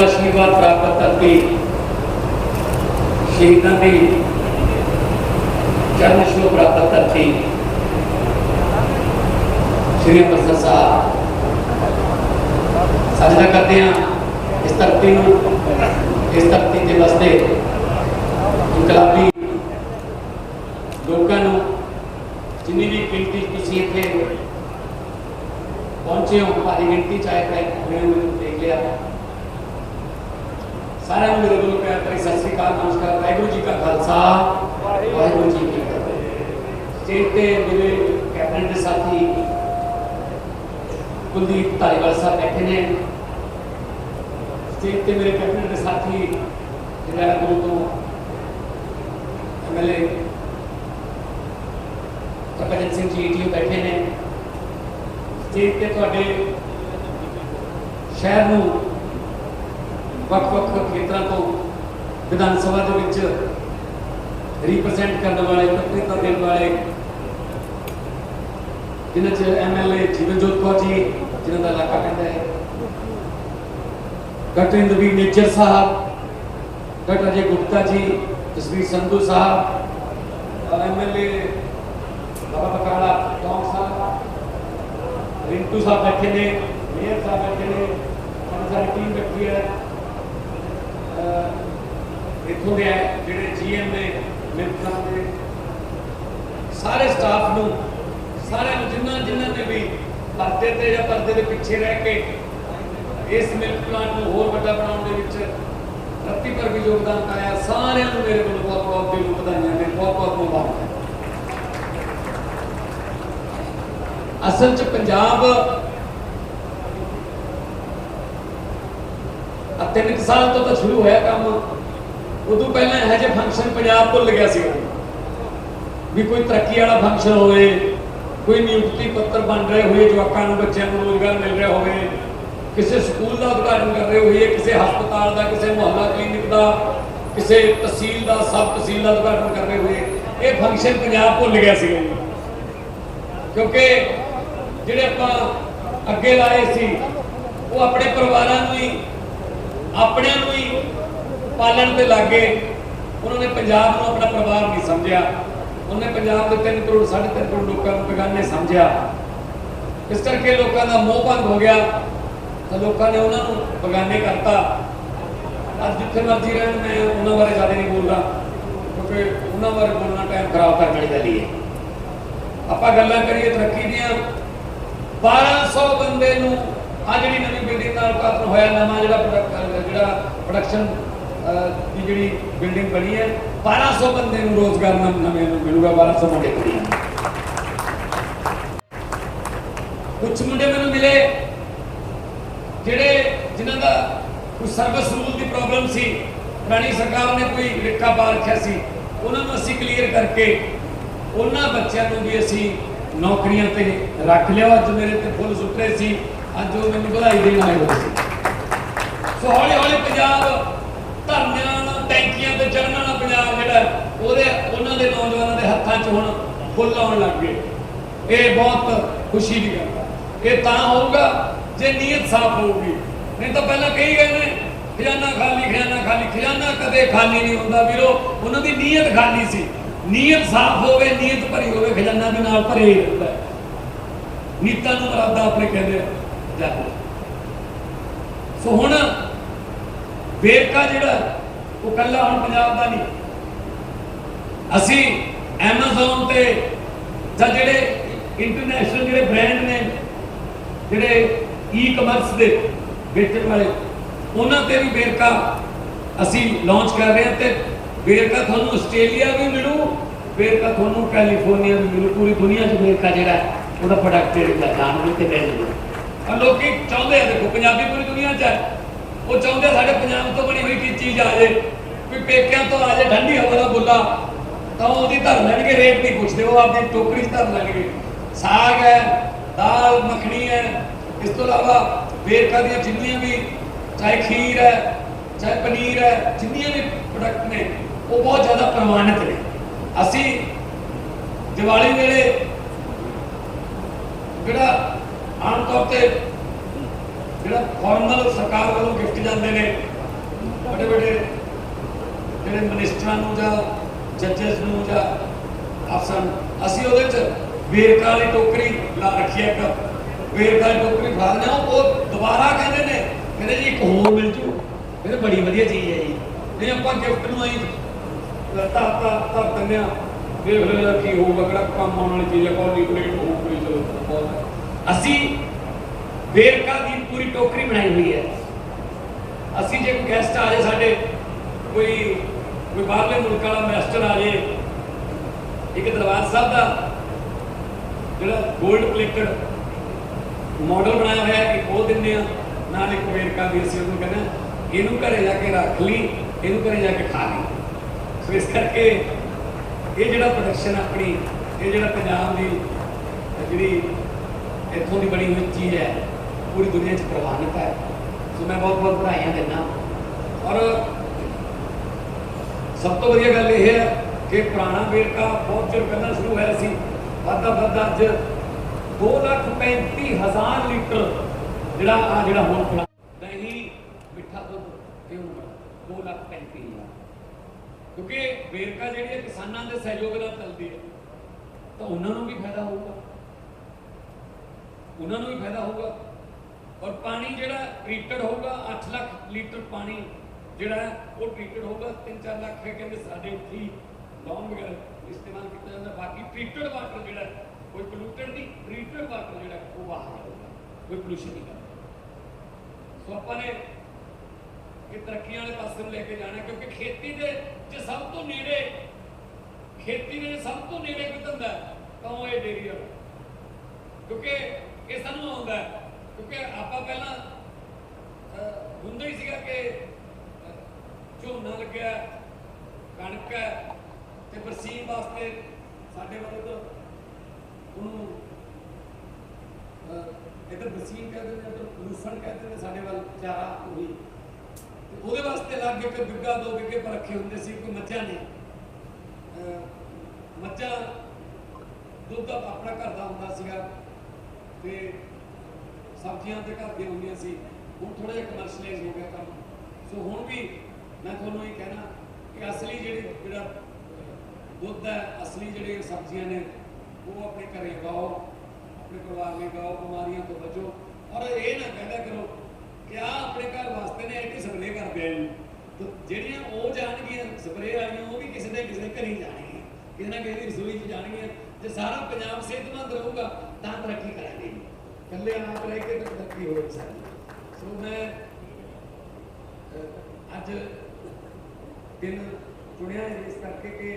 ਆਸ਼ੀਰਵਾਦ ਪ੍ਰਾਪਤ ਕਰਕੇ ਸ਼ਹੀਦਾਂ ਦੇ ਚਰਨ ਛੋਹ ਪ੍ਰਾਪਤ ਕਰਕੇ ਸ਼੍ਰੀ ਅੰਮ੍ਰਿਤਸਰ ਸਾਹਿਬ ਸਾਜਣਾ ਕਰਦੇ ਹਾਂ ਇਸ ਧਰਤੀ ਨੂੰ ਇਸ ਧਰਤੀ ਤੇ ਵਸਦੇ ਇਨਕਲਾਬੀ ਲੋਕਾਂ ਨੂੰ ਜਿੰਨੀ ਵੀ ਗਿਣਤੀ ਤੁਸੀਂ ਇੱਥੇ ਪਹੁੰਚੇ ਹੋ ਭਾਰੀ ਗਿਣਤੀ ਚਾਹੇ ਤਾਂ ਮੈਨੂੰ ਦੇਖ ਲਿਆ ਸਾਰਿਆਂ ਨੂੰ ਮੇਰੇ ਵੱਲੋਂ ਪਿਆਰ ਭਰੀ ਸਤਿ ਸ੍ਰੀ ਅਕਾਲ ਨਮਸਕਾਰ ਵਾਹਿਗੁਰੂ ਜੀ ਕਾ ਖਾਲਸਾ ਵਾਹਿਗੁਰੂ ਜੀ ਕੀ ਫਤਿਹ ਸਟੇਜ ਤੇ ਮੇਰੇ ਕੈਬਨਿਟ ਦੇ ਸਾਥੀ ਕੁਲਦੀਪ ਧਾਲੀਵਾਲ ਸਾਹਿਬ ਬੈਠੇ ਨੇ ਸਟੇਜ ਤੇ ਮੇਰੇ ਕੈਬਨਿਟ ਦੇ ਸਾਥੀ ਜਿਹੜਾ ਗੁਰੂ ਤੋਂ ਐਮਐਲਏ ਸਰਪੰਚ ਸਿੰਘ ਜੀ ਜੀ ਬੈਠੇ ਨੇ ਸਟੇਜ ਤੇ ਤੁਹਾਡੇ ਸ਼ਹਿਰ ਨੂੰ ਵੱਖ-ਵੱਖ ਖੇਤਰਾਂ ਤੋਂ ਵਿਧਾਨ ਸਭਾ ਦੇ ਵਿੱਚ ਰਿਪਰੈਜ਼ੈਂਟ ਕਰਨ ਵਾਲੇ, ਪ੍ਰਤੀਨਿਧਤਾ ਦੇਣ ਵਾਲੇ, ਜਿਨ੍ਹਾਂ ਚ ਐਮਐਲਏ ਜੀਵਨਜੋਤ ਕੌਰ ਜੀ, ਜਿਨ੍ਹਾਂ ਦਾ ਇਲਾਕਾ ਪੈਂਦਾ ਹੈ। Doctor Inderbir Nijjar Sahib, doctor Ajay Gupta ji, Jasvir Sandhu Sahib MLA Baba Bakala Tong Sahib, Rintu Sahib ਬੈਠੇ ਨੇ, ਮੇਅਰ ਸਾਹਿਬ ਬੈਠੇ ਨੇ ਸਾਡੀ ਸਾਰੀ ਟੀਮ ਬੈਠੀ ਹੈ। ਇੱਥੋਂ ਦੇ ਜਿਹੜੇ ਜੀਐਮ ਨੇ ਮਿੰਟਾਂ ਦੇ, ਸਾਰੇ ਸਟਾਫ ਨੂੰ, ਸਾਰਿਆਂ ਨੂੰ ਜਿਨ੍ਹਾਂ ਜਿਨ੍ਹਾਂ ਨੇ ਵੀ ਪਰਦੇ ਤੇ ਜਾਂ ਪਰਦੇ ਦੇ ਪਿੱਛੇ ਰਹਿ ਕੇ ਇਸ ਮਿਲਕ ਪਲਾਂਟ ਨੂੰ ਹੋਰ ਵੱਡਾ ਬਣਾਉਣ ਦੇ ਵਿੱਚ ਰੱਤੀ ਪਰ ਵੀ ਯੋਗਦਾਨ ਪਾਇਆ, ਸਾਰਿਆਂ ਨੂੰ ਮੇਰੇ ਵੱਲੋਂ ਬਹੁਤ ਬਹੁਤ ਦਿਲੋਂ ਵਧਾਈਆਂ ਨੇ, ਬਹੁਤ ਬਹੁਤ ਮੁਬਾਰਕਾਂ। ਅਸਲ 'ਚ ਪੰਜਾਬ ਆ ਤਿੰਨ ਕੁ ਸਾਲ ਤੋਂ ਤਾਂ ਸ਼ੁਰੂ ਹੋਇਆ ਕੰਮ। ਉਦੋਂ ਪਹਿਲਾਂ ਇਹੋ ਜਿਹੇ ਫੰਕਸ਼ਨ ਪੰਜਾਬ ਭੁੱਲ ਗਿਆ ਸੀ ਵੀ ਕੋਈ ਤਰੱਕੀ ਵਾਲਾ ਫੰਕਸ਼ਨ ਹੋਵੇ, ਕੋਈ ਨਿਯੁਕਤੀ ਪੱਤਰ ਬਣ ਰਹੇ ਹੋਏ, ਜਵਾਕਾਂ ਨੂੰ, ਬੱਚਿਆਂ ਨੂੰ ਰੋਜ਼ਗਾਰ ਮਿਲ ਰਿਹਾ ਹੋਵੇ, ਕਿਸੇ ਸਕੂਲ ਦਾ ਉਦਘਾਟਨ ਕਰ ਰਹੇ ਹੋਈਏ, ਕਿਸੇ ਹਸਪਤਾਲ ਦਾ, ਕਿਸੇ ਮੁਹੱਲਾ ਕਲੀਨਿਕ ਦਾ, ਕਿਸੇ ਤਹਿਸੀਲ ਦਾ, ਸਬ ਤਹਿਸੀਲ ਦਾ ਉਦਘਾਟਨ ਕਰ ਰਹੇ ਹੋਏ ਇਹ ਫੰਕਸ਼ਨ ਪੰਜਾਬ ਭੁੱਲ ਗਿਆ ਸੀ ਕਿਉਂਕਿ ਜਿਹੜੇ ਆਪਾਂ ਅੱਗੇ ਲਾਏ ਸੀ, ਉਹ ਆਪਣੇ ਪਰਿਵਾਰਾਂ ਨੂੰ ਹੀ ਆਪਣਿਆਂ ਨੂੰ ਹੀ ਪਾਲਣ ਤੇ ਲੱਗੇ ਉਹਨਾਂ ਨੇ ਪੰਜਾਬ ਨੂੰ ਆਪਣਾ ਪਰਿਵਾਰ ਨਹੀਂ ਸਮਝਿਆ। ਉਹਨੇ ਪੰਜਾਬ ਦੇ 3 ਕਰੋੜ 3.5 ਕਰੋੜ ਲੋਕਾਂ ਨੂੰ ਬੇਗਾਨੇ ਸਮਝਿਆ। ਇਸ ਕਰਕੇ ਲੋਕਾਂ ਦਾ ਮੋਹ ਭੰਗ ਹੋ ਗਿਆ ਤਾਂ ਲੋਕਾਂ ਨੇ ਉਹਨਾਂ ਨੂੰ ਬੇਗਾਨੇ ਕਰਤਾ। ਅੱਜ ਜਿੱਥੇ ਮਰਜ਼ੀ ਰਹਿਣ, ਮੈਂ ਉਹਨਾਂ ਬਾਰੇ ਜ਼ਿਆਦਾ ਨਹੀਂ ਬੋਲਦਾ, ਕਿਉਂਕਿ ਉਹਨਾਂ ਬਾਰੇ ਬੋਲਣਾ ਟਾਈਮ ਖਰਾਬ ਕਰਨ ਵਾਲੀ ਗੱਲ ਹੀ। ਹੈ ਆਪਾਂ ਗੱਲਾਂ ਕਰੀਏ ਤਰੱਕੀ ਦੀਆਂ। 1200 ਬੰਦੇ ਨੂੰ ਆ ਜਿਹੜੀ ਨਵੀਂ ਬਿਲਡਿੰਗ ਨਾਲ ਉਦਘਾਟਨ ਹੋਇਆ, ਨਵਾਂ ਜਿਹੜਾ ਜਿਹੜਾ ਪ੍ਰੋਡਕਸ਼ਨ ਦੀ ਜਿਹੜੀ ਬਿਲਡਿੰਗ ਬਣੀ ਹੈ 1200 ਬੰਦੇ ਨੂੰ ਰੋਜ਼ਗਾਰ ਨਵੇਂ ਨੂੰ ਮਿਲੂਗਾ 1200 ਮੁੰਡੇ। ਕੁੜੀਆਂ ਕੁਝ ਮੁੰਡੇ ਮੈਨੂੰ ਮਿਲੇ, ਜਿਹੜੇ ਜਿਨ੍ਹਾਂ ਦਾ ਕੋਈ ਸਰਵਿਸ ਰੂਲ ਦੀ ਪ੍ਰੋਬਲਮ ਸੀ, ਪੁਰਾਣੀ ਸਰਕਾਰ ਨੇ ਕੋਈ ਰਿਕਾ ਪਾ ਰੱਖਿਆ ਸੀ, ਉਹਨਾਂ ਨੂੰ ਅਸੀਂ ਕਲੀਅਰ ਕਰਕੇ ਉਹਨਾਂ ਬੱਚਿਆਂ ਨੂੰ ਵੀ ਅਸੀਂ ਨੌਕਰੀਆਂ ਤੇ ਰੱਖ ਲਿਆ, ਅੱਜ ਮੇਰੇ ਤੇ ਫੁੱਲ ਸੁੱਟੇ ਸੀ। ਅੱਜ ਉਹ ਮੈਨੂੰ ਵਧਾਈ ਦੇਣ ਆਏ ਹੋਏ ਸੀ। ਸੋ ਹੌਲੀ ਹੌਲੀ ਪੰਜਾਬ ਧਰਨਿਆਂ ਨਾਲ, ਟੈਂਕੀਆਂ ਤੇ ਚੜਨ ਵਾਲਾ ਪੰਜਾਬ ਜਿਹੜਾ ਉਹਦੇ ਉਹਨਾਂ ਦੇ ਨੌਜਵਾਨਾਂ ਦੇ ਹੱਥਾਂ 'ਚ ਹੁਣ ਫੁੱਲ ਆਉਣ ਲੱਗ ਗਏ। ਇਹ ਬਹੁਤ ਖੁਸ਼ੀ ਦੀ ਗੱਲ ਹੈ ਇਹ ਤਾਂ ਹੋਊਗਾ ਜੇ ਨੀਅਤ ਸਾਫ਼ ਹੋਊਗੀ। ਨਹੀਂ ਤਾਂ ਪਹਿਲਾਂ ਕਹੀ ਗਏ ਨੇ, ਖਜ਼ਾਨਾ ਖਾਲੀ ਖਜ਼ਾਨਾ ਖਾਲੀ, ਖਜ਼ਾਨਾ ਕਦੇ ਖਾਲੀ ਨਹੀਂ ਹੁੰਦਾ। ਵੀਰੋ, ਉਹਨਾਂ ਦੀ ਨੀਅਤ ਖਾਲੀ ਸੀ। ਨੀਅਤ ਸਾਫ਼ ਹੋਵੇ, ਨੀਅਤ ਭਰੀ ਹੋਵੇ, ਖਜ਼ਾਨਾ ਦੇ ਨਾਲ ਭਰੇ ਹੀ ਰਹਿੰਦਾ ਨੀਤਾਂ ਨੂੰ ਮਰਾਦਾ ਆਪਣੇ ਕਹਿੰਦੇ ਆ। ਜਾਹੋ ਸੋ ਹੁਣ ਵੇਰਕਾ ਜਿਹੜਾ, ਉਹ ਕੱਲਾ ਹੁਣ ਪੰਜਾਬ ਦਾ ਨਹੀਂ। ਅਸੀਂ Amazon ਤੇ ਜਾਂ ਜਿਹੜੇ ਇੰਟਰਨੈਸ਼ਨਲ ਜਿਹੜੇ ਬ੍ਰਾਂਡ ਨੇ, ਜਿਹੜੇ ਈ-ਕਮਰਸ ਦੇ ਵੇਚਣ ਵਾਲੇ, ਉਹਨਾਂ ਤੇ ਵੀ ਵੇਰਕਾ ਅਸੀਂ ਲਾਂਚ ਕਰ ਰਹੇ ਹਾਂ ਤੇ ਵੇਰਕਾ ਤੁਹਾਨੂੰ ਆਸਟ੍ਰੇਲੀਆ ਵੀ ਮਿਲੂ, ਵੇਰਕਾ ਤੁਹਾਨੂੰ ਕੈਲੀਫੋਰਨੀਆ ਵੀ ਮਿਲੂ। ਪੂਰੀ ਦੁਨੀਆ 'ਚ ਵੇਰਕਾ ਜਿਹੜਾ, ਉਹਦਾ ਪ੍ਰੋਡਕਟ ਜਿਹੜਾ ਨਾਮ ਤੇ ਮਿਲ ਜੂ ਆ ਲੋਕੀ ਚਾਹੁੰਦੇ ਆ, ਦੇਖੋ, ਪੰਜਾਬੀ ਪੂਰੀ ਦੁਨੀਆ 'ਚ ਹੈ। ਉਹ ਚਾਹੁੰਦੇ ਸਾਡੇ ਪੰਜਾਬ ਤੋਂ ਬਣੀ ਹੋਈ ਚੀਜ਼ ਆ ਜੇ। ਕੋਈ ਪੇਕਿਆਂ ਤੋਂ ਆ ਜੇ ਠੰਡੀ ਹਵਾ ਦਾ ਬੁੱਲਾ, ਤਾਂ ਉਹਦੀ ਧਰ ਲੈਣਗੇ ਰੇਟ ਨਹੀਂ ਪੁੱਛਦੇ, ਉਹ ਆਪਣੀ ਟੋਕਰੀ 'ਚ ਧਰ ਲੈਣਗੇ। ਸਾਗ ਹੈ, ਦਾਲ, ਮੱਖਣੀ ਹੈ, ਇਸ ਤੋਂ ਇਲਾਵਾ ਵੇਰਕਾ ਦੀਆਂ ਜਿੰਨੀਆਂ ਵੀ, ਚਾਹੇ ਖੀਰ ਹੈ, ਚਾਹੇ ਪਨੀਰ ਹੈ, ਜਿੰਨੀਆਂ ਵੀ ਪ੍ਰੋਡਕਟ ਨੇ, ਉਹ ਬਹੁਤ ਜ਼ਿਆਦਾ ਪ੍ਰਮਾਣਿਤ ਨੇ। ਅਸੀਂ ਦੀਵਾਲੀ ਵੇਲੇ ਜਿਹੜਾ ਆਮ ਤੌਰ ਤੇ ਜਿਹੜਾ ਫਾਰਮਲ ਸਰਕਾਰ ਵੱਲੋਂ ਗਿਫਟ ਜਾਂਦੇ ਨੇ, ਵੱਡੇ ਵੱਡੇ ਜਿਹੜੇ ਮਿਨਿਸਟਰਾਂ ਨੂੰ ਜਾਂ ਜੱਜਸ ਨੂੰ ਜਾਂ ਅਫਸਰਾਂ ਅਸੀਂ ਉਹਦੇ ਚ ਵੇਰਕਾ ਵਾਲੀ ਟੋਕਰੀ ਲਾ ਰੱਖੀ ਇੱਕ, ਵੇਰਕਾ ਵਾਲੀ ਟੋਕਰੀ ਫਾੜ ਲਿਆ ਉਹ ਦੁਬਾਰਾ ਕਹਿੰਦੇ ਨੇ, ਕਹਿੰਦੇ ਜੀ ਇੱਕ ਹੋਰ ਮਿਲ ਜੂ, ਕਹਿੰਦੇ ਬੜੀ ਵਧੀਆ ਚੀਜ਼ ਹੈ ਜੀ। ਨਹੀਂ, ਆਪਾਂ ਗਿਫਟ ਨੂੰ ਆਈ ਤਾਂ ਤਾਂ ਤਾਂ ਦਿੰਦੇ ਆ ਲੈ ਕੀ ਹੋਊਗਾ, ਕਿਹੜਾ ਕੰਮ ਆਉਣ ਵਾਲੀ ਚੀਜ਼ ਹੈ ਕੋਈ ਪਲੇਟ ਅਸੀਂ ਵੇਰਕਾ ਦੀ ਪੂਰੀ ਟੋਕਰੀ ਬਣਾਈ ਹੋਈ ਹੈ। ਅਸੀਂ ਜੇ ਗੈਸਟ ਆ ਜਾਏ ਸਾਡੇ ਕੋਈ ਕੋਈ ਬਾਹਰਲੇ ਮੁਲਕ ਵਾਲਾ ਮਿਨਿਸਟਰ ਆ ਜਾਏ ਇੱਕ ਦਰਬਾਰ ਸਾਹਿਬ ਦਾ ਜਿਹੜਾ 골ਡ ਪਲੇਟਡ ਮਾਡਲ ਬਣਾਇਆ ਹੋਇਆ ਹੈ ਇੱਕ ਉਹ ਦਿੰਦੇ ਆ ਨਾਲ ਇੱਕ ਵੇਰਕਾ ਵੀ ਅਸੀਂ ਉਹਨੂੰ ਕਹਿੰਦੇ ਹਾਂ, ਇਹਨੂੰ ਘਰੇ ਜਾ ਕੇ ਰੱਖ ਲਈ ਇਹਨੂੰ ਘਰੇ ਜਾ ਕੇ ਖਾ ਲਈ। ਸੋ ਇਸ ਕਰਕੇ ਇਹ ਜਿਹੜਾ ਪ੍ਰੋਡਕਸ਼ਨ ਆਪਣੀ ਇਹ ਜਿਹੜਾ ਪੰਜਾਬ ਦੀ ਜਿਹੜੀ ਇੱਥੋਂ ਦੀ ਬਣੀ ਹੋਈ ਚੀਜ਼ ਹੈ, ਪੂਰੀ ਦੁਨੀਆ 'ਚ ਪ੍ਰਵਾਨਿਤ ਹੈ। ਸੋ ਮੈਂ ਬਹੁਤ ਬਹੁਤ ਵਧਾਈਆਂ ਦਿੰਦਾ। ਔਰ ਸਭ ਤੋਂ ਵਧੀਆ ਗੱਲ ਇਹ ਹੈ ਕਿ ਪੁਰਾਣਾ ਵੇਰਕਾ ਬਹੁਤ ਚਿਰ ਪਹਿਲਾਂ ਸ਼ੁਰੂ ਹੋਇਆ ਸੀ। ਵਾਧਾ ਵਾਧਾ ਅੱਜ 2 ਲੱਖ 35 ਹਜ਼ਾਰ ਲੀਟਰ ਜਿਹੜਾ ਆ ਜਿਹੜਾ ਹੁਣ ਪੜਾ ਦਹੀਂ, ਮਿੱਠਾ ਦੁੱਧ ਇਹ ਹੁਣ 2 ਲੱਖ 35 ਹਜ਼ਾਰ। ਕਿਉਂਕਿ ਵੇਰਕਾ ਜਿਹੜੀ ਹੈ ਕਿਸਾਨਾਂ ਦੇ ਸਹਿਯੋਗ ਨਾਲ ਚੱਲਦੀ ਹੈ, ਤਾਂ ਉਹਨਾਂ ਨੂੰ ਵੀ ਫਾਇਦਾ ਹੋਊਗਾ। ਉਹਨਾਂ ਨੂੰ ਵੀ ਫਾਇਦਾ ਹੋਊਗਾ। ਔਰ ਪਾਣੀ ਜਿਹੜਾ ਟ੍ਰੀਟਡ ਹੋਊਗਾ 8 ਲੱਖ ਲੀਟਰ ਪਾਣੀ ਜਿਹੜਾ ਉਹ ਟ੍ਰੀਟਡ ਹੋਊਗਾ। 3-4 ਲੱਖ ਹੈ, ਕਹਿੰਦੇ ਸਾਡੇ ਇੱਥੇ ਹੀ ਲੌਂਗ ਵਗੈਰਾ ਇਸਤੇਮਾਲ ਕੀਤਾ ਜਾਂਦਾ। ਬਾਕੀ ਟ੍ਰੀਟਡ ਵਾਟਰ ਜਿਹੜਾ ਕੋਈ ਪੋਲੂਟਡ ਨਹੀਂ ਟ੍ਰੀਟਡ ਵਾਟਰ ਜਿਹੜਾ ਉਹ ਬਾਹਰ ਆਊਗਾ ਕੋਈ ਪੋਲੂਸ਼ਨ ਨਹੀਂ ਕਰਦਾ। ਸੋ ਆਪਾਂ ਨੇ ਇਹ ਤਰੱਕੀਆਂ ਵਾਲੇ ਪਾਸੇ ਨੂੰ ਲੈ ਕੇ ਜਾਣਾ ਕਿਉਂਕਿ ਖੇਤੀ ਦੇ ਜੇ ਸਭ ਤੋਂ ਨੇੜੇ, ਖੇਤੀ ਦੇ ਸਭ ਤੋਂ ਨੇੜੇ ਕੋਈ ਧੰਦਾ ਤਾਂ ਉਹ ਇਹ ਡੇਰੀ ਵਾਲਾ ਕਿਉਂਕਿ ਇਹ ਸਾਨੂੰ ਆਉਂਦਾ ਕਿਉਂਕਿ ਆਪਾਂ ਪਹਿਲਾਂ ਹੁੰਦਾ ਹੀ ਸੀਗਾ ਕਿ ਝੋਨਾ ਲੱਗਿਆ ਕਣਕ ਹੈ ਤੇ ਬਰਸੀਨ ਵਾਸਤੇ ਸਾਡੇ ਵੱਲ ਤਾਂ ਉਹਨੂੰ ਅਹ, ਇੱਧਰ ਬਰਸੀਨ ਕਹਿੰਦੇ ਨੇ ਇੱਧਰ ਲੂਸਣ ਕਹਿੰਦੇ ਨੇ ਸਾਡੇ ਵੱਲ ਚਾਰਾ ਉਹੀ। ਉਹਦੇ ਵਾਸਤੇ ਲੱਗ ਕੇ ਬਿੱਗਾ ਦੋ ਬਿੱਗੇ ਪਰ ਰੱਖੇ ਹੁੰਦੇ ਸੀ ਕੋਈ ਮੱਝਾਂ ਨੇ ਮੱਝਾਂ ਦੁੱਧ ਤਾਂ ਆਪਣਾ ਘਰ ਦਾ ਹੁੰਦਾ ਸੀਗਾ। ਤੇ ਸਬਜ਼ੀਆਂ ਤੇ ਘਰ ਦੀਆਂ ਹੁੰਦੀਆਂ ਸੀ, ਹੁਣ ਥੋੜਾ ਜਿਹਾ ਕਮਰਸ਼ੀਅਲਾਈਜ਼ ਹੋ ਗਿਆ ਕੰਮ। ਸੋ ਹੁਣ ਵੀ ਮੈਂ ਤੁਹਾਨੂੰ ਇਹ ਕਹਿਣਾ ਕਿ ਅਸਲੀ ਜਿਹੜੇ ਜਿਹੜਾ ਦੁੱਧ ਹੈ, ਅਸਲੀ ਜਿਹੜੇ ਸਬਜ਼ੀਆਂ ਨੇ, ਉਹ ਆਪਣੇ ਘਰੇ ਉਗਾਓ ਆਪਣੇ ਪਰਿਵਾਰ ਲਈ ਉਗਾਓ ਬਿਮਾਰੀਆਂ ਤੋਂ ਬਚੋ। ਔਰ ਇਹ ਨਾ ਕਹਿੰਦਾ ਕਰੋ ਕਿ ਆ ਆਪਣੇ ਘਰ ਵਾਸਤੇ ਨੇ ਐਂਟੀ ਸਪਰੇ ਕਰਦੇ ਆ ਜੀ। ਜਿਹੜੀਆਂ ਉਹ ਜਾਣਗੀਆਂ ਸਪਰੇਅ ਵਾਲੀਆਂ, ਉਹ ਵੀ ਕਿਸੇ ਦੇ ਕਿਸੇ ਦੇ ਘਰੀ ਜਾਣਗੀਆਂ। ਕਿਸੇ ਨਾ ਕਿਸੇ ਦੀ ਰਸੋਈ 'ਚ ਜਾਣਗੀਆਂ। ਜੇ ਸਾਰਾ ਪੰਜਾਬ ਸਿਹਤਮੰਦ ਰਹੂਗਾ ਤਾਂ ਤਰੱਕੀ ਕਰਾਂਗੇ। ਇਕੱਲੇ ਆਪ ਰਹਿ ਕੇ ਤਾਂ ਤਰੱਕੀ ਹੋ ਨਹੀਂ ਸਕਦੀ। ਸੋ ਮੈਂ ਅੱਜ ਦਿਨ ਚੁਣਿਆ ਇਸ ਕਰਕੇ ਕਿ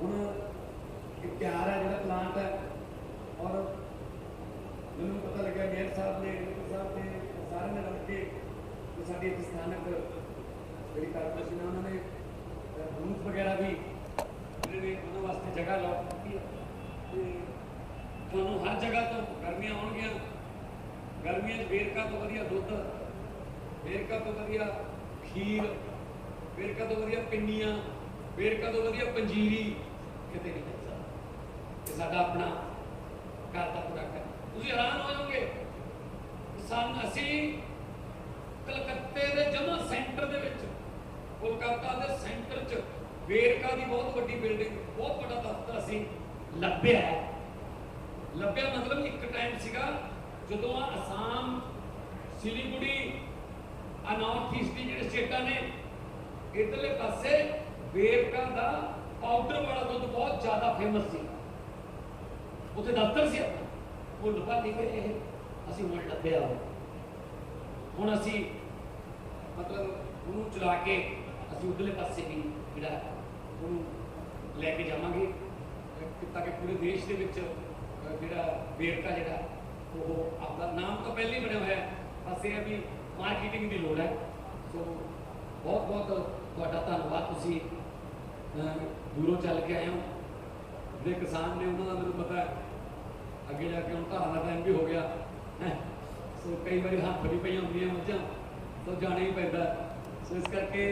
ਹੁਣ ਇੱਕ ਤਿਆਰ ਹੈ ਜਿਹੜਾ ਪਲਾਂਟ ਹੈ। ਔਰ ਮੈਨੂੰ ਪਤਾ ਲੱਗਿਆ ਮੇਅਰ ਸਾਹਿਬ ਨੇ ਸਾਹਿਬ ਨੇ ਸਾਰਿਆਂ ਨੇ ਰਲ ਕੇ, ਸਾਡੀ ਇੱਥੇ ਸਥਾਨਕ ਜਿਹੜੀ ਕਾਰਪੋਰੇਸ਼ਨ ਉਹਨਾਂ ਨੇ ਬੂਥ ਵਗੈਰਾ ਵੀ ਜਿਹੜੇ ਨੇ ਉਹਨਾਂ ਵਾਸਤੇ ਜਗ੍ਹਾ ਲੋਕ ਕੀਤੀ ਹੈ ਤੇ ਤੁਹਾਨੂੰ ਹਰ ਜਗ੍ਹਾ ਤੋਂ ਗਰਮੀਆਂ ਆਉਣਗੀਆਂ ਗਰਮੀਆਂ 'ਚ ਵੇਰਕਾ ਤੋਂ ਵਧੀਆ ਦੁੱਧ, ਵੇਰਕਾ ਤੋਂ ਵਧੀਆ ਖੀਰ, ਵੇਰਕਾ ਤੋਂ ਵਧੀਆ ਪਿੰਨੀਆਂ, ਵੇਰਕਾ ਤੋਂ ਵਧੀਆ ਪੰਜੀਰੀ। ਕਿਤੇ ਨਹੀਂ ਮਿਲ ਸਕਦਾ। ਇਹ ਸਾਡਾ ਆਪਣਾ ਘਰ ਦਾ ਪ੍ਰੋਡਕਟ ਹੈ। ਤੁਸੀਂ ਹੈਰਾਨ ਹੋ ਜਾਓਗੇ ਸਾਨੂੰ ਅਸੀਂ ਕਲਕੱਤੇ ਦੇ ਜਮਾ ਸੈਂਟਰ ਦੇ ਵਿੱਚ, ਕੋਲਕਾਤਾ ਦੇ ਸੈਂਟਰ 'ਚ ਵੇਰਕਾ ਦੀ ਬਹੁਤ ਵੱਡੀ ਬਿਲਡਿੰਗ ਬਹੁਤ ਵੱਡਾ ਦਫ਼ਤਰ ਅਸੀਂ ਲੱਭਿਆ ਹੈ। ਲੱਭਿਆ ਮਤਲਬ ਇੱਕ ਟਾਈਮ ਸੀਗਾ ਜਦੋਂ ਆ ਅਸਾਮ, ਸਿਲੀਗੁੜੀ, ਆ ਨਾਰਥ ਈਸਟ ਦੀ ਜਿਹੜੇ ਸਟੇਟਾਂ ਨੇ, ਇਧਰਲੇ ਪਾਸੇ ਵੇਰਕਾ ਦਾ ਪਾਊਡਰ ਵਾਲਾ ਦੁੱਧ ਬਹੁਤ ਜ਼ਿਆਦਾ ਫੇਮਸ ਸੀ। ਉੱਥੇ ਦਫ਼ਤਰ ਸੀ ਆਪਣਾ। ਉਹ ਲੱਭਾ ਨਹੀਂ ਗਏ ਇਹ। ਅਸੀਂ ਹੁਣ ਲੱਭਿਆ ਹੁਣ ਅਸੀਂ ਮਤਲਬ ਉਹਨੂੰ ਚਲਾ ਕੇ ਅਸੀਂ ਉਧਰਲੇ ਪਾਸੇ ਵੀ ਜਿਹੜਾ ਉਹਨੂੰ ਲੈ ਕੇ ਜਾਵਾਂਗੇ। ਅਹ ਤਾਂ ਕਿ ਪੂਰੇ ਦੇਸ਼ ਦੇ ਵਿੱਚ ਜਿਹੜਾ ਵੇਰਕਾ ਜਿਹੜਾ, ਉਹ ਆਪਦਾ ਨਾਮ ਤਾਂ ਪਹਿਲਾਂ ਹੀ ਬਣਿਆ ਹੋਇਆ ਹੈ। ਬਸ ਇਹ ਹੈ ਵੀ ਮਾਰਕੀਟਿੰਗ ਦੀ ਲੋੜ ਹੈ। ਸੋ ਬਹੁਤ ਬਹੁਤ ਤੁਹਾਡਾ ਧੰਨਵਾਦ। ਤੁਸੀਂ ਦੂਰੋਂ ਚੱਲ ਕੇ ਆਏ ਹੋ। ਜਿਹੜੇ ਕਿਸਾਨ ਨੇ ਉਹਨਾਂ ਦਾ ਮੈਨੂੰ ਪਤਾ ਹੈ। ਅੱਗੇ ਜਾ ਕੇ ਹੁਣ ਧਾਰਾ ਦਾ ਟਾਈਮ ਵੀ ਹੋ ਗਿਆ, ਹੈਂ। ਸੋ ਕਈ ਵਾਰੀ ਹੱਥ ਵੀ ਪਈਆਂ ਹੁੰਦੀਆਂ ਮੱਝਾਂ, ਸੋ ਜਾਣਾ ਹੀ ਪੈਂਦਾ ਸੋ ਇਸ ਕਰਕੇ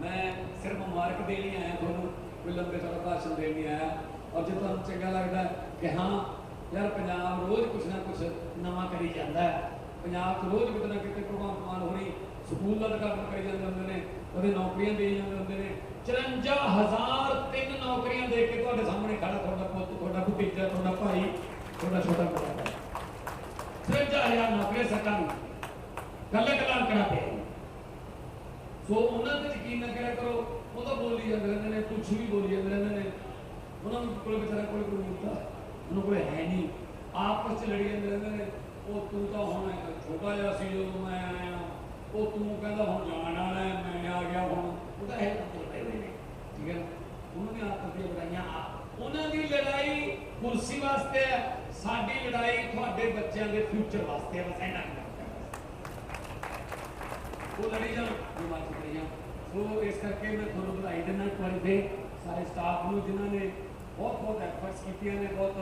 ਮੈਂ ਸਿਰਫ ਮੁਬਾਰਕ ਦੇਣ ਹੀ ਆਇਆ ਤੁਹਾਨੂੰ। ਕੋਈ ਲੰਬੇ ਚੌੜਾ ਭਾਸ਼ਣ ਦੇਣ ਨਹੀਂ ਆਇਆ। ਔਰ ਜੇ ਤੁਹਾਨੂੰ ਚੰਗਾ ਲੱਗਦਾ ਕਿ ਹਾਂ, ਯਾਰ ਪੰਜਾਬ ਰੋਜ਼ ਕੁਛ ਨਾ ਕੁਛ ਨਵਾਂ ਕਰੀ ਜਾਂਦਾ ਹੈ। ਪੰਜਾਬ 'ਚ ਰੋਜ਼ ਕਿਤੇ ਨਾ ਕਿਤੇ ਭਗਵੰਤ ਮਾਨ ਹੋਣੀ ਸਕੂਲ ਦਾ ਉਦਘਾਟਨ ਕਰੀ ਜਾਂਦੇ ਹੁੰਦੇ ਨੇ, ਉਹਦੇ ਨੌਕਰੀਆਂ ਦੇਈ ਜਾਂਦੇ ਹੁੰਦੇ ਨੇ। 54000 ਤਿੰਨ ਨੌਕਰੀਆਂ ਦੇ ਕੇ ਤੁਹਾਡੇ ਸਾਹਮਣੇ ਖੜਾ ਤੁਹਾਡਾ ਪੁੱਤ, ਤੁਹਾਡਾ ਭਤੀਜਾ, ਤੁਹਾਡਾ ਭਾਈ, ਤੁਹਾਡਾ ਛੋਟਾ ਭਰਾ 54000 ਨੌਕਰੀਆਂ ਸਰਕਾਰ ਨੂੰ ਕੱਲੇ ਕੱਲਾ ਅੰਕੜਾ ਪਿਆ ਸੋ ਉਹਨਾਂ ਤੇ ਯਕੀਨ ਨਾ ਕਰਿਆ ਕਰੋ, ਉਹ ਤਾਂ ਬੋਲੀ ਜਾਂਦੇ ਰਹਿੰਦੇ ਨੇ, ਕੁਛ ਵੀ ਬੋਲੀ ਜਾਂਦੇ ਰਹਿੰਦੇ ਨੇ। ਉਹਨਾਂ ਨੂੰ ਕੋਲ ਵਿਚਾਰਾ ਕੋਲ ਕੋਈ ਮੁੱਦਾ ਉਹਨਾਂ ਕੋਲ ਹੈ ਨਹੀਂ। ਆਪਸ ਚ ਲੜੀ ਜਾਂਦੇ ਰਹਿੰਦੇ ਨੇ। ਉਹ ਤੂੰ ਤਾਂ ਹੁਣ ਛੋਟਾ ਜਿਹਾ ਸੀ ਜਦੋਂ ਮੈਂ ਆਇਆ। ਉਹ ਤੂੰ ਕਹਿੰਦਾ ਹੁਣ ਜਾਣ ਵਾਲਾ ਮੈਂ ਆ ਗਿਆ ਹੁਣ। ਉਹ ਤਾਂ ਹੈ ਤਾਂ ਲੜੇ ਨੇ। ਠੀਕ ਹੈ ਉਹਨਾਂ ਦੀਆਂ ਆਪਸ ਦੀਆਂ ਲੜਾਈਆਂ ਉਹਨਾਂ ਦੀ ਲੜਾਈ ਕੁਰਸੀ ਵਾਸਤੇ ਹੈ। ਸਾਡੀ ਲੜਾਈ ਤੁਹਾਡੇ ਬੱਚਿਆਂ ਦੇ ਫਿਊਚਰ ਵਾਸਤੇ ਹੈ। ਬਸ ਇਹਨਾਂ ਉਹ ਲੜੀ ਜਾਣ ਜੋ ਮਰਜ਼ੀ ਕਰੀ ਸੋ ਇਸ ਕਰਕੇ ਮੈਂ ਤੁਹਾਨੂੰ ਵਧਾਈ ਦਿੰਦਾ ਇੱਕ ਸਾਰੇ ਸਟਾਫ ਨੂੰ, ਜਿਨ੍ਹਾਂ ਨੇ ਬਹੁਤ ਬਹੁਤ ਐਫਰਟਸ ਕੀਤੀਆਂ ਨੇ, ਬਹੁਤ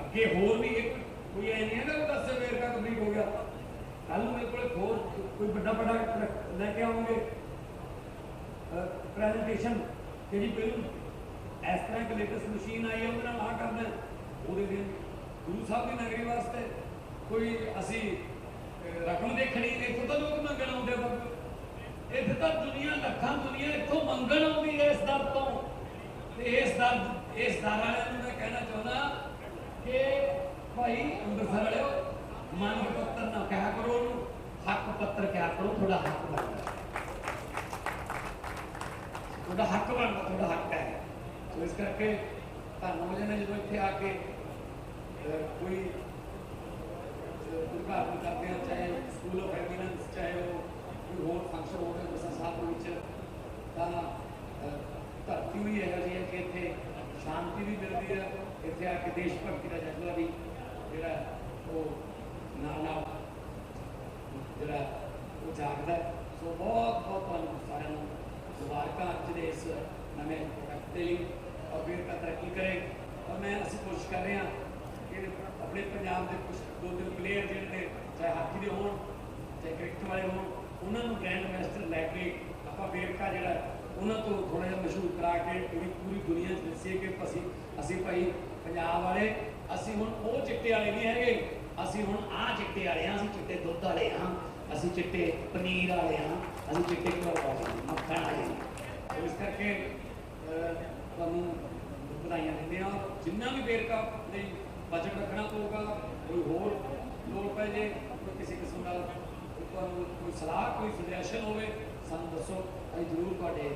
ਅੱਗੇ ਹੋਰ ਵੀ ਇੱਕ ਕੋਈ ਐ ਨਹੀਂ ਹੈ ਨਾ ਕਿ 10 ਦਾ ਕੰਪਲੀਟ ਹੋ ਗਿਆ। ਕੱਲ ਨੂੰ ਮੇਰੇ ਕੋਲੇ ਹੋਰ ਕੋਈ ਵੱਡਾ ਵੱਡਾ ਲੈ ਕੇ ਆਉਂਗੇ। ਪ੍ਰੈਜੈਂਟੇਸ਼ਨ ਜਿਹੜੀ ਫਿਲਮ ਇਸ ਤਰ੍ਹਾਂ ਇੱਕ ਲੇਟੈਸਟ ਮਸ਼ੀਨ ਆਈ ਹੈ, ਉਹਦੇ ਨਾਲ ਆ ਕਰਨਾ ਉਹਦੇ ਦਿਨ ਗੁਰੂ ਸਾਹਿਬ ਦੀ ਨਗਰੀ ਵਾਸਤੇ ਕੋਈ ਅਸੀਂ ਰਕਮ ਦੇਖਣੀ, ਇੱਥੋਂ ਤਾਂ ਲੋਕ ਮੰਗਣ ਆਉਂਦੇ ਬਾਬੇ। ਇੱਥੇ ਤਾਂ ਦੁਨੀਆ, ਲੱਖਾਂ ਦੁਨੀਆ ਇੱਥੋਂ ਮੰਗਣ ਆਉਂਦੀ ਤੇ ਇਸ ਦਰ ਇਸ ਦਰ ਵਾਲਿਆਂ ਨੂੰ ਮੈਂ ਕਹਿਣਾ ਚਾਹੁੰਦਾ ਕਿ ਭਾਈ ਅੰਮ੍ਰਿਤਸਰ ਵਾਲਿਓ ਮੰਗ ਪੱਤਰ ਨਾ ਕਿਹਾ ਕਰੋ ਉਹਨੂੰ ਹੱਕ ਪੱਤਰ ਕਿਹਾ ਕਰੋ ਤੁਹਾਡਾ ਹੱਕ ਬਣਦਾ। ਤੁਹਾਡਾ ਹੱਕ ਬਣਦਾ ਤੁਹਾਡਾ ਹੱਕ ਹੈ। ਸੋ ਇਸ ਕਰਕੇ ਤੁਹਾਨੂੰ ਜਿਹਨੇ ਜਦੋਂ ਇੱਥੇ ਆ ਕੇ ਅਹ, ਕੋਈ ਉਦਘਾਟਨ ਕਰਦੇ ਆ ਚਾਹੇ ਸਕੂਲ ਆਫ ਐਮੀਨੈਂਸ ਚਾਹੇ ਉਹ ਕੋਈ ਹੋਰ ਫੰਕਸ਼ਨ ਹੋਵੇ ਦਸਾ ਸਾਹਿਬ ਵਿੱਚ ਤਾਂ ਧਰਤੀ ਵੀ ਇਹੋ ਜਿਹੀ ਹੈ ਕਿ ਇੱਥੇ ਸ਼ਾਂਤੀ ਵੀ ਮਿਲਦੀ ਹੈ, ਇੱਥੇ ਆ ਕੇ ਦੇਸ਼ ਭਗਤੀ ਦਾ ਜਜ਼ਬਾ ਵੀ ਜਿਹੜਾ ਉਹ ਨਾਲ ਨਾਲ ਜਿਹੜਾ ਉਹ ਜਾਗਦਾ ਸੋ ਬਹੁਤ ਬਹੁਤ ਤੁਹਾਨੂੰ ਸਾਰਿਆਂ ਨੂੰ। ਮੁਬਾਰਕਾਂ ਅੱਜ ਦੇ ਇਸ ਨਵੇਂ ਪ੍ਰੋਜੈਕਟ ਦੇ ਲਈ। ਔਰ ਫਿਰ ਕਾ ਤਰੱਕੀ ਕਰੇ। ਔਰ ਮੈਂ ਅਸੀਂ ਕੋਸ਼ਿਸ਼ ਕਰ ਰਹੇ ਹਾਂ ਕਿ ਆਪਣੇ ਪੰਜਾਬ ਦੇ ਕੁਝ ਦੋ ਤਿੰਨ ਪਲੇਅਰ ਜਿਹੜੇ ਨੇ, ਚਾਹੇ ਹਾਕੀ ਦੇ ਹੋਣ, ਚਾਹੇ ਕ੍ਰਿਕਟ ਵਾਲੇ ਹੋਣ, ਉਹਨਾਂ ਨੂੰ ਗ੍ਰੈਂਡ ਮਾਸਟਰ ਲੈ ਕੇ ਆਪਾਂ ਵੇਰਕਾ ਜਿਹੜਾ ਉਹਨਾਂ ਤੋਂ ਥੋੜਾ ਜਿਹਾ ਮਸ਼ਹੂਰ ਕਰਾ ਕੇ ਪੂਰੀ ਪੂਰੀ ਦੁਨੀਆ 'ਚ ਦੱਸੀਏ ਕਿ ਅਸੀਂ ਅਸੀਂ ਭਾਈ ਪੰਜਾਬ ਵਾਲੇ, ਅਸੀਂ ਹੁਣ ਉਹ ਚਿੱਟੇ ਵਾਲੇ ਨਹੀਂ ਹੈਗੇ। ਅਸੀਂ ਹੁਣ ਆਹ ਚਿੱਟੇ ਵਾਲੇ ਹਾਂ, ਅਸੀਂ ਚਿੱਟੇ ਦੁੱਧ ਵਾਲੇ ਹਾਂ, ਅਸੀਂ ਚਿੱਟੇ ਪਨੀਰ ਵਾਲੇ ਹਾਂ, ਅਸੀਂ ਚਿੱਟੇ ਘਿਓ ਵਾਲੇ ਹਾਂ, ਮੱਖਣ ਵਾਲੇ ਹਾਂ। ਇਸ ਕਰਕੇ ਤੁਹਾਨੂੰ ਵਧਾਈਆਂ ਦਿੰਦੇ ਹਾਂ। ਜਿੰਨਾ ਵੀ ਵੇਰਕਾ ਲਈ ਬਜਟ ਰੱਖਣਾ ਪਊਗਾ, ਕੋਈ ਹੋਰ ਲੋੜ ਪੈ ਜੇ, ਕੋਈ ਕਿਸੇ ਕਿਸਮ ਦਾ ਤੁਹਾਨੂੰ ਕੋਈ ਸਲਾਹ, ਕੋਈ ਸੁਜੈਸ਼ਨ ਹੋਵੇ, ਸਾਨੂੰ ਦੱਸੋ, ਅਸੀਂ ਜ਼ਰੂਰ ਤੁਹਾਡੇ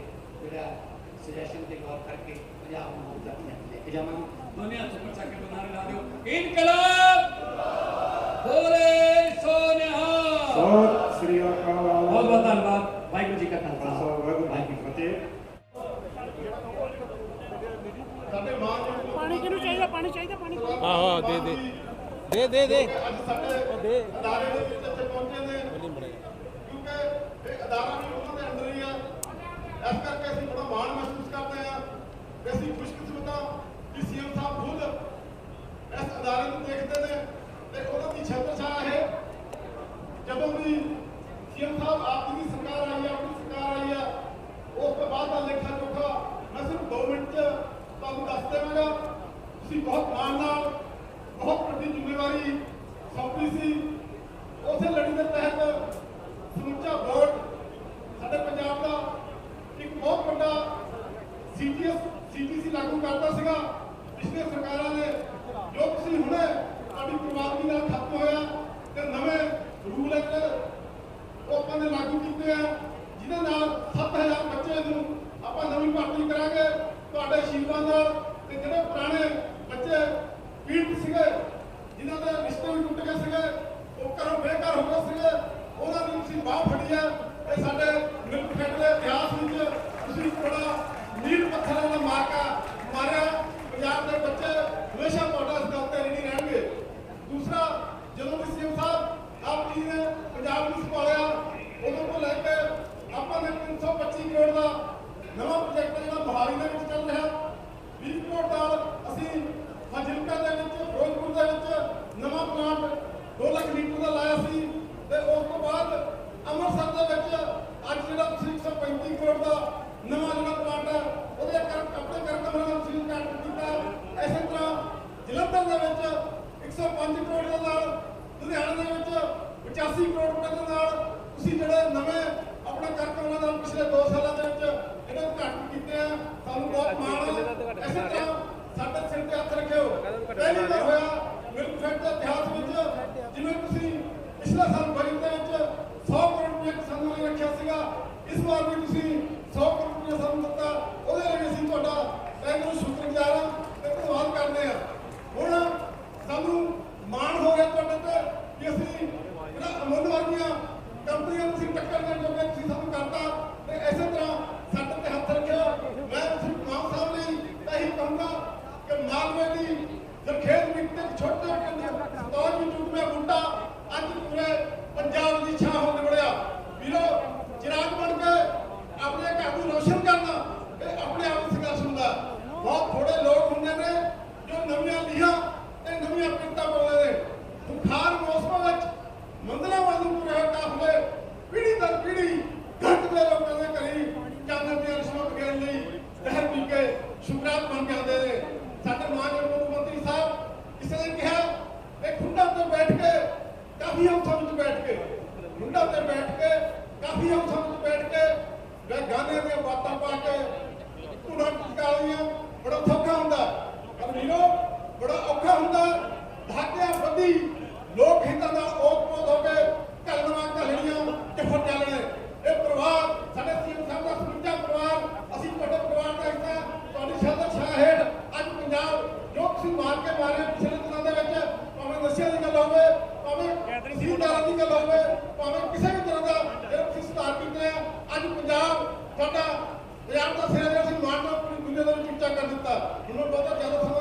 ਜਿਹੜਾ ਸੁਜੈਸ਼ਨ ਤੇ ਗੌਰ ਕਰਕੇ ਪੰਜਾਬ ਨੂੰ ਹੋਰ ਤਰੱਕੀ ਲੈ ਕੇ ਜਾਵਾਂਗੇ। ਦੋਨੇ ਹੱਥ ਉੱਪਰ ਚੱਕ ਕੇ ਬਨਾਰੇ ਲਾ ਦਿਓ। ਇਨਕਲਾਬ! ਬੋਲੇ ਸੋਨਿਹਾ! ਸਤਿ ਸ੍ਰੀ ਅਕਾਲ। ਬਹੁਤ ਬਹੁਤ ਧੰਨਵਾਦ। ਵਾਹਿਗੁਰੂ ਜੀ ਕਾ ਖਾਲਸਾ। ਵਾਹਿਗੁਰੂ ਜੀ ਕੀ ਫਤਿਹ। ਸਾਡੇ ਮਾਨਯੋਗ ਪਾਣੀ ਕਿਹਨੂੰ ਚਾਹੀਦਾ? ਪਾਣੀ ਚਾਹੀਦਾ ਪਾਣੀ ਹਾਂ ਹਾਂ ਦੇ ਦੇ। ਦੇ ਦੇ ਦੇ। ਅੱਜ ਸਾਡੇ ਦੇ। ਅਦਾਰੇ ਦੇ ਵਿੱਚ ਪਹੁੰਚੇ ਨੇ। ਕਿਉਂਕਿ ਇਹ ਅਦਾਰਾ ਵੀ ਉਹਨਾਂ ਦੇ ਅੰਦਰ ਹੀ ਆ ਇਸ ਕਰਕੇ ਅਸੀਂ ਬੜਾ ਮਾਣ ਮਹਿਸੂਸ ਕਰਦੇ ਆ। ਅਸੀਂ ਖੁਸ਼ਕਿਸਮਤ ਆ ਕਿ ਸੀਐਮ ਸਾਹਿਬ ਖੁਦ ਇਸ ਅਦਾਰੇ ਨੂੰ ਦੇਖਦੇ ਨੇ ਤੇ ਉਹਨਾਂ ਦੀ ਛਤਰਛਾਇਆ ਹੈ। ਜਦੋਂ ਵੀ ਸੀਐਮ ਸਾਹਿਬ ਆਪ ਦੀ ਸਰਕਾਰ ਆਈ ਆ, ਆਪਣੀ ਸਰਕਾਰ ਆਈ ਆ, ਉਸ ਤੋਂ ਬਾਅਦ ਦਾ ਲੇਖਾ ਜੋਖਾ ਮੈਂ ਸਿਰਫ 2 ਮਿੰਟ ਚ ਤੁਹਾਨੂੰ ਦੱਸ ਦੇਵਾਂਗਾ। ਤੁਸੀਂ ਬਹੁਤ ਮਾਣ ਨਾਲ, ਬਹੁਤ ਵੱਡੀ ਜ਼ਿੰਮੇਵਾਰੀ ਸੌਂਪੀ ਸੀ। ਉਸੇ ਲੜੀ ਦੇ ਤਹਿਤ ਸਮੁੱਚਾ ਬੋਰਡ ਸਾਡੇ ਪੰਜਾਬ ਦਾ ਬਹੁਤ ਵੱਡਾ ਸੀਟੀਐਸ ਸੀਟੀਸੀ ਲਾਗੂ ਕਰਦਾ ਸੀਗਾ। ਪਿਛਲੇ ਸਰਕਾਰਾਂ ਨੇ, ਜੋ ਤੁਸੀਂ ਹੁਣੇ ਤੁਹਾਡੀ ਪ੍ਰਵਾਨਗੀ ਨਾਲ ਖਤਮ ਹੋਇਆ ਤੇ ਨਵੇਂ ਰੂਲ ਇੱਕ ਆਪਾਂ ਨੇ ਲਾਗੂ ਕੀਤੇ ਆ, ਜਿਹਦੇ ਨਾਲ 7000 ਬੱਚੇ ਨੂੰ ਆਪਾਂ ਨਵੀਂ ਭਰਤੀ ਕਰਾਂਗੇ। ਤੁਹਾਡੇ ਸ਼ੀਲਾਂ ਨਾਲ ਤੇ ਜਿਹੜੇ ਪੁਰਾਣੇ ਬੱਚੇ ਪੀੜਤ ਸੀਗੇ, ਜਿਨ੍ਹਾਂ ਦੇ ਰਿਸ਼ਤੇ ਵੀ ਟੁੱਟ ਗਏ ਸੀਗੇ, ਉਹ ਘਰੋਂ ਬੇਘਰ ਹੋ ਗਏ ਸੀਗੇ, ਉਹਨਾਂ ਦੀ ਤੁਸੀਂ ਬਾਹ ਫੜੀ ਹੈ ਇਹ ਸਾਡੇ ਮਿਲਕ ਫੈਡ ਦੇ ਇਤਿਹਾਸ ਵਿੱਚ ਤੁਸੀਂ ਬੜਾ ਨੀਲ ਪੱਥਰ ਦਾ ਮਾਰਕਾ ਮਾਰਿਆ। ਪੰਜਾਬ ਦੇ ਬੱਚੇ ਹਮੇਸ਼ਾ ਤੁਹਾਡਾ ਇਸ ਗੱਲ ਤੇ ਨਹੀਂ ਰਹਿਣਗੇ। ਦੂਸਰਾ, ਜਦੋਂ ਵੀ ਸੀਐਮ ਸਾਹਿਬ ਆਪ ਜੀ ਨੇ ਪੰਜਾਬ ਨੂੰ ਸੰਭਾਲਿਆ, ਉਦੋਂ ਤੋਂ ਲੈ ਕੇ ਆਪਾਂ ਨੇ 325 ਕਰੋੜ ਦਾ ਨਵਾਂ ਪ੍ਰੋਜੈਕਟ ਜਿਹੜਾ ਮੋਹਾਲੀ ਦੇ ਵਿੱਚ ਚੱਲ ਰਿਹਾ 20 ਕਰੋੜ ਨਾਲ ਅਸੀਂ ਫਾਜ਼ਿਲਕਾ ਦੇ ਵਿੱਚ, ਫਿਰੋਜ਼ਪੁਰ ਦੇ ਵਿੱਚ ਨਵਾਂ ਪਲਾਂਟ 2 ਲੱਖ ਲੀਟਰ ਦਾ ਲਾਇਆ ਸੀ ਤੇ ਉਸ ਤੋਂ ਬਾਅਦ ਅੰਮ੍ਰਿਤਸਰ ਦੇ ਵਿੱਚ ਅੱਜ ਜਿਹੜਾ ਤੁਸੀਂ 135 ਕਰੋੜ ਦਾ ਨਵਾਂ ਜਿਹੜਾ ਪਲਾਟ ਹੈ ਉਹਦੇ ਕਰ ਕਬਜ਼ੇ ਕਰਨ ਦਾ ਮਨ ਤੁਸੀਂ ਕੱਟ ਕੀਤਾ ਇਸੇ ਤਰ੍ਹਾਂ ਜਲੰਧਰ ਦੇ ਵਿੱਚ 105 ਕਰੋੜ ਦੇ ਨਾਲ ਲੁਧਿਆਣਾ ਦੇ ਵਿੱਚ 85 ਕਰੋੜ ਰੁਪਏ ਦੇ ਨਾਲ ਤੁਸੀਂ ਜਿਹੜੇ ਨਵੇਂ ਆਪਣੇ ਕਰ ਕਰਵਾਉਣਾ ਦਾ ਪਿਛਲੇ 2 ਸਾਲਾਂ ਦੇ ਵਿੱਚ ਇਹਨਾਂ ਨੂੰ ਕੀਤੇ ਆ। ਸਾਨੂੰ ਬਹੁਤ ਮਾਣ ਹੈ ਇਸੇ ਤਰ੍ਹਾਂ ਸਾਡੇ ਸਿਰ ਤੇ ਹੱਥ ਰੱਖਿਓ। ਪਹਿਲੀ ਵਾਰ ਹੋਇਆ ਮਿਲਕ ਫੈਕਟ ਇਤਿਹਾਸ ਵਿੱਚ ਜਿਵੇਂ ਤੁਸੀਂ ਪਿਛਲੇ ਸਾਲ ਬਣੀ ਇਸ ਵਾਰ ਵੀ ਤੁਸੀਂ 100 ਕਰੋੜ ਰੁਪਏ ਸਾਨੂੰ ਦਿੱਤਾ, ਉਹਦੇ ਲਈ ਅਸੀਂ ਤੁਹਾਡਾ ਤਹਿ ਸ਼ੁਕਰਗੁਜ਼ਾਰ ਹਾਂ ਤੇ ਧੰਨਵਾਦ ਕਰਦੇ ਹਾਂ। ਹੁਣ ਸਾਨੂੰ ਮਾਣ ਹੋ ਗਿਆ ਤੁਹਾਡੇ ਤੇ ਕਿ ਅਸੀਂ ਜਿਹੜਾ ਅਮਨ ਵਰਗੀਆਂ ਕੰਪਨੀਆਂ ਨੂੰ ਟੱਕਰ ਦੇਣ ਜੋਗੇ ਤੁਸੀਂ ਸਾਨੂੰ ਕਰਤਾ ਤੇ ਇਸੇ ਤਰ੍ਹਾਂ ਸਾਡੇ ਤੇ ਹੱਥ ਰੱਖਿਆ। ਮੈਂ ਤੁਸੀਂ ਮਾਨ ਸਾਹਿਬ ਲਈ ਤਾਂ ਇਹੀ ਕਹੂੰਗਾ ਕਿ ਮਾਲਵੇ ਦੀ ਜਰਖੇਤ ਮਿੱਟੀ ਛੋਟੇ ਪਿੰਡ ਸਤੌਜ ਵਿੱਚ ਉੱਗਿਆ ਬੂਟਾ, ਅੱਜ ਪੂਰੇ ਪੰਜਾਬ ਦੀ ਛਾਂ ਹੋ ਨਿਬੜਿਆ ਵੀਰੋ ਚਿਰਾਗ ਬਣ ਕੇ ਆਪਣੇ ਘਰ ਕਰਨਾ ਇਹ ਆਪਣੇ ਆਪ ਸੰਘਰਸ਼ ਹੁੰਦਾ ਬਹੁਤ ਥੋੜੇ ਲੋਕ ਹੁੰਦੇ ਨੇ ਜੋ ਨਵੀਆਂ ਲੀਹਾਂ ਤੇ ਨਵੀਆਂ ਪਿੰਤਾਂ ਪਾਉਂਦੇ ਨੇ। ਬੁਖਾਰ ਮੌਸਮ ਵਿੱਚ ਮੰਦਰਾਂ ਵੱਲ ਨੂੰ ਕਾਫਲੇ ਪੀੜੀ ਦਰ ਪੀੜੀ ਘੱਟ ਦੇ ਲੋਕਾਂ ਦੇ ਘਰੀ ਚਾਨਣ ਦੀਆਂ ਰਸਮਾਂ ਬਗੈਰ ਲਈ ਜ਼ਹਿਰ ਪੀ ਕੇ ਸ਼ੁਕਰਾਤ ਬਣ ਜਾਂਦੇ ਨੇ। ਸਾਡੇ ਮਾਨਯੋਗ ਮੁੱਖ ਮੰਤਰੀ ਸਾਹਿਬ ਕਿਸੇ ਨੇ ਕਿਹਾ, ਇਹ ਖੁੰਡਾ ਤੇ ਬੈਠ ਕੇ ਕਾਫੀ ਹਮਸਾਂ ਵਿੱਚ ਬੈਠ ਕੇ, ਖੁੰਡਾ ਤੇ ਬੈਠ ਕੇ ਕਾਫੀ ਹਮਸਾਂ ਜਾਂ ਗਾਣੇ ਬਾਤਾਂ ਪਾ ਕੇ ਟੁੱਟਾਂ ਟਿਕਾਲੀਆਂ ਬੜਾ ਸੌਖਾ ਹੁੰਦਾ। ਪਰ ਵੀਰੋ ਬੜਾ ਔਖਾ ਹੁੰਦਾ। ਧਾਗਿਆਂ ਬੱਦੀ ਲੋਕ ਹਿੱਤਾਂ ਦਾ ਓਪੋਦ ਹੋ ਕੇ ਕਲਮਾਂ ਕਲਣੀਆਂ ਤੇ ਫਟਾਲਣੇ ਇਹ ਪਰਿਵਾਰ ਸਾਡੇ ਸੀਐਮ ਸਾਹਿਬ ਦਾ ਸਮੁੱਚਾ ਪਰਿਵਾਰ ਅਸੀਂ ਤੁਹਾਡੇ ਪਰਿਵਾਰ ਦਾ ਹਿੱਸਾ ਤੁਹਾਡੀ ਸ਼ਰਧਾ ਸ਼ਾਹੇਡ ਅੱਜ ਪੰਜਾਬ ਜੋ ਤੁਸੀਂ ਮਾਰ ਕੇ ਮਾਰੇ ਪਿਛਲੇ ਦਿਨਾਂ ਦੇ ਵਿੱਚ ਭਾਵੇਂ ਨਸ਼ਿਆਂ ਦੀ ਗੱਲ ਹੋਵੇ ਭਾਵੇਂ ਸੀਟਾਂ ਦੀ ਗੱਲ ਹੋਵੇ ਭਾਵੇਂ ਕਿਸੇ ਸਾਡਾ ਪੰਜਾਬ ਦਾ ਸਿਆਸੀ ਮਾਨ ਦਾ ਪੂਰੀ ਦੁਨੀਆ ਦੇ ਵਿੱਚ ਕਰ ਦਿੱਤਾ। ਮੈਨੂੰ ਪਤਾ ਜਦੋਂ